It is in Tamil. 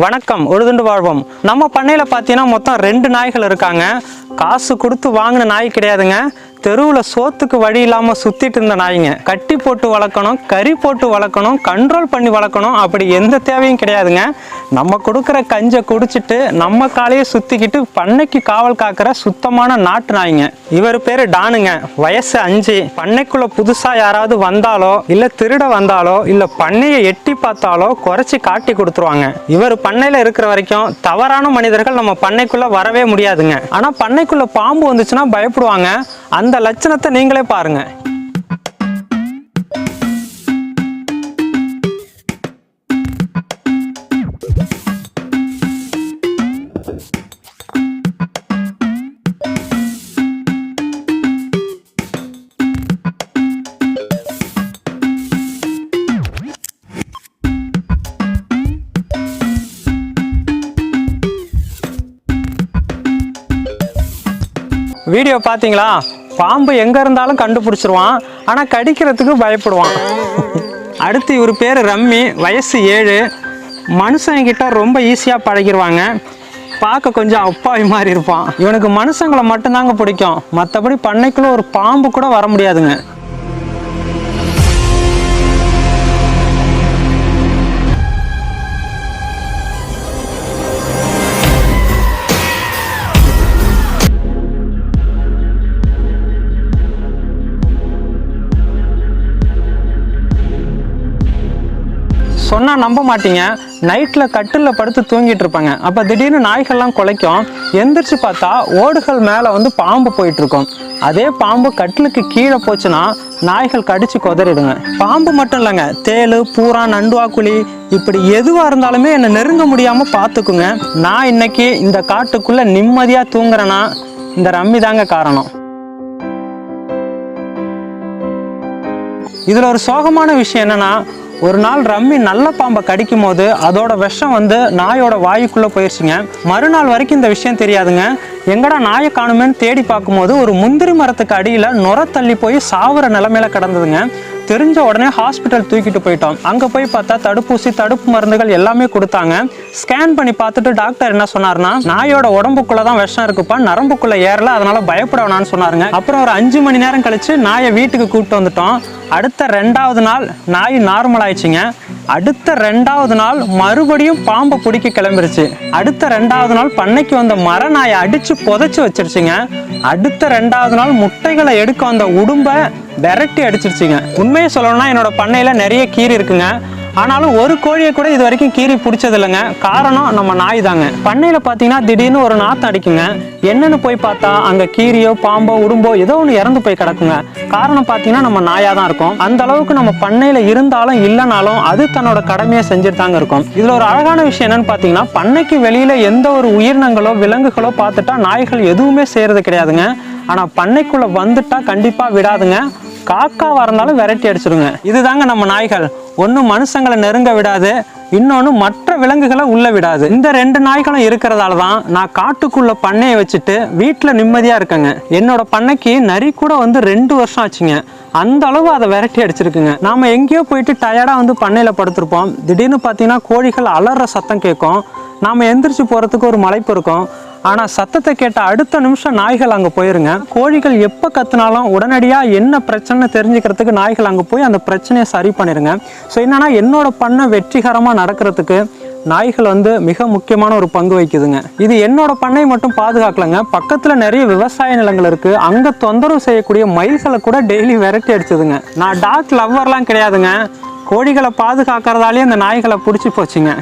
வணக்கம் உழுதுண்டு வாழ்வோம். நம்ம பண்ணையில் பார்த்தீங்கன்னா மொத்தம் ரெண்டு நாய்கள் இருக்காங்க. காசு கொடுத்து வாங்கின நாய் கிடையாதுங்க. தெருவில் சோத்துக்கு வழி இல்லாமல் சுற்றிட்டு இருந்த நாய்ங்க. கட்டி போட்டு வளர்க்கணும் கறி போட்டு வளர்க்கணும் கண்ட்ரோல் பண்ணி வளர்க்கணும் அப்படி எந்த தேவையும் கிடையாதுங்க. நம்ம கொடுக்குற கஞ்சை குடிச்சிட்டு நம்ம காலையே சுற்றிக்கிட்டு பண்ணைக்கு காவல் காக்கிற சுத்தமான நாட்டு நாய்ங்க. இவர் பேர் டானுங்க. வயசு அஞ்சு. பண்ணைக்குள்ள புதுசாக யாராவது வந்தாலோ இல்லை திருட வந்தாலோ இல்லை பண்ணையை எட்டி பார்த்தாலோ குறைச்சி காட்டி கொடுத்துருவாங்க. இவர் பண்ணையில் இருக்கிற வரைக்கும் தவறான மனிதர்கள் நம்ம பண்ணைக்குள்ள வரவே முடியாதுங்க. ஆனால் பண்ணைக்குள்ள பாம்பு வந்துச்சுன்னா பயப்படுவாங்க. அந்த லட்சணத்தை நீங்களே பாருங்க. வீடியோ பார்த்தீங்களா பாம்பு எங்கே இருந்தாலும் கண்டுபிடிச்சிருவான். ஆனால் கடிக்கிறதுக்கு பயப்படுவான். அடுத்து இவர் பேர் ரம்மி வயசு ஏழு. மனுஷங்கிட்ட ரொம்ப ஈஸியாக பழகிடுவாங்க பார்க்க கொஞ்சம் அப்பாவி மாதிரி இருப்பான். இவனுக்கு மனுஷங்களை மட்டும்தாங்க பிடிக்கும். மற்றபடி பண்ணைக்குள்ள ஒரு பாம்பு கூட வர முடியாதுங்க. சொன்னால் நம்ப மாட்டீங்க. நைட்ல கட்டில் படுத்து தூங்கிட்டு இருப்பாங்க. அப்போ திடீர்னு நாய்கள்லாம் குலைக்கும். எந்திரிச்சு பார்த்தா ஓடுகள் மேல வந்து பாம்பு போயிட்டுருக்கும். அதே பாம்பு கட்டிலுக்கு கீழே போச்சுன்னா நாய்கள் கடிச்சு கொதறிடுங்க. பாம்பு மட்டும் இல்லைங்க. தேளு பூரா நண்டுவாக்குழி. இப்படி எதுவாக இருந்தாலுமே என்னை நெருங்க முடியாமல் பார்த்துக்குங்க. நான் இன்னைக்கு இந்த காட்டுக்குள்ள நிம்மதியா தூங்குறேன்னா இந்த ரம்மி தாங்க காரணம். இதில் ஒரு சோகமான விஷயம் என்னன்னா ஒரு நாள் ரம்மி நல்ல பாம்பை கடிக்கும் போது அதோட விஷம் வந்து நாயோட வாயுக்குள்ளே போயிடுச்சுங்க மறுநாள் வரைக்கும் இந்த விஷயம் தெரியாதுங்க. எங்கடா நாயை காணுமேன்னு தேடி பார்க்கும்போது ஒரு முந்திரி மரத்துக்கு அடியில் நுர தள்ளி போய் சாவுற நிலமையில கிடந்ததுங்க. தெரிஞ்ச உடனே ஹாஸ்பிட்டல் தூக்கிட்டு போயிட்டோம். அங்கே போய் பார்த்தா தடுப்பூசி தடுப்பு மருந்துகள் எல்லாமே கொடுத்தாங்க. ஸ்கேன் பண்ணி பார்த்துட்டு டாக்டர் என்ன சொன்னார்னா நாயோட உடம்புக்குள்ள தான் விஷம் இருக்குப்பா நரம்புக்குள்ள ஏறல அதனால பயப்பட வேணாம்னு சொன்னாருங்க. அப்புறம் ஒரு அஞ்சு மணி நேரம் கழிச்சு நாயை வீட்டுக்கு கூப்பிட்டு வந்துட்டோம். அடுத்த ரெண்டாவது நாள் நாய் நார்மல் ஆயிடுச்சுங்க. அடுத்த ரெண்டாவது நாள் மறுபடியும் பாம்பை பிடிக்க கிளம்பிருச்சு. அடுத்த ரெண்டாவது நாள் பண்ணைக்கு வந்த மர நாயை அடித்து புதைச்சி வச்சிருச்சுங்க. அடுத்த ரெண்டாவது நாள் முட்டைகளை எடுக்க வந்த உடும்பை விரட்டி அடிச்சிருச்சுங்க. உண்மையை சொல்லணும்னா என்னோட பண்ணையில் நிறைய கீரை இருக்குங்க. ஆனாலும் ஒரு கோழியை கூட இது வரைக்கும் கீறி பிடிச்சது இல்லைங்க காரணம் நம்ம நாய் தாங்க பண்ணையில பார்த்தீங்கன்னா திடீர்னு ஒரு நாத்தம் அடிக்குங்க. என்னன்னு போய் பார்த்தா அங்க கீரியோ பாம்போ உடும்போ ஏதோ ஒன்று இறந்து போய் கிடக்குங்க. காரணம் பார்த்தீங்கன்னா நம்ம நாயாக தான் இருக்கும். அந்த அளவுக்கு நம்ம பண்ணையில இருந்தாலும் இல்லைனாலும் அது தன்னோட கடமையை செஞ்சுட்டு தாங்க இருக்கும். இதுல ஒரு அழகான விஷயம் என்னன்னு பார்த்தீங்கன்னா பண்ணைக்கு வெளியில எந்த ஒரு உயிரினங்களோ விலங்குகளோ பார்த்துட்டா நாய்கள் எதுவுமே செய்யறது கிடையாதுங்க. ஆனா பண்ணைக்குள்ள வந்துட்டா கண்டிப்பா விடாதுங்க. காக்கா இருந்தாலும் விரட்டி அடிச்சிருங்க. இதுதாங்க நம்ம நாய்கள். ஒன்று மனுஷங்களை நெருங்க விடாது இன்னொன்று மற்ற விலங்குகளை உள்ளே விடாது. இந்த ரெண்டு நாய்களும் இருக்கிறதால தான் நான் காட்டுக்குள்ள பண்ணையை வச்சுட்டு வீட்டில் நிம்மதியாக இருக்கேங்க. என்னோட பண்ணைக்கு நரி கூட வந்து ரெண்டு வருஷம் ஆச்சுங்க. அந்த அளவு அதை விரட்டி அடிச்சிருக்குங்க. நாம் எங்கேயோ போயிட்டு டயர்டாக வந்து பண்ணையில் படுத்திருப்போம். திடீர்னு பார்த்தீங்கன்னா கோழிகள் அலற சத்தம் கேட்கும். நாம் எந்திரிச்சு போகிறதுக்கு ஒரு மலைப்பு இருக்கும். ஆனால் சத்தத்தை கேட்ட அடுத்த நிமிஷம் நாய்கள் அங்கே போயிருங்க. கோழிகள் எப்போ கத்துனாலும் உடனடியாக என்ன பிரச்சனை தெரிஞ்சுக்கிறதுக்கு நாய்கள் அங்கே போய் அந்த பிரச்சனையை சரி பண்ணிடுங்க ஸோ என்னென்னா என்னோட பண்ணை வெற்றிகரமாக நடக்கிறதுக்கு நாய்கள் வந்து மிக முக்கியமான ஒரு பங்கு வகிக்குதுங்க. இது என்னோட பண்ணை மட்டும் பாதுகாக்கலங்க. பக்கத்தில் நிறைய விவசாய நிலங்கள் இருக்குது அங்கே தொந்தரவு செய்யக்கூடிய மயில்களை கூட டெய்லி விரட்டி அடிச்சதுங்க. நான் டாக் லவ்வர்லாம் கிடையாதுங்க. கோழிகளை பாதுகாக்கிறதாலே அந்த நாய்களை பிடிச்சி போச்சுங்க.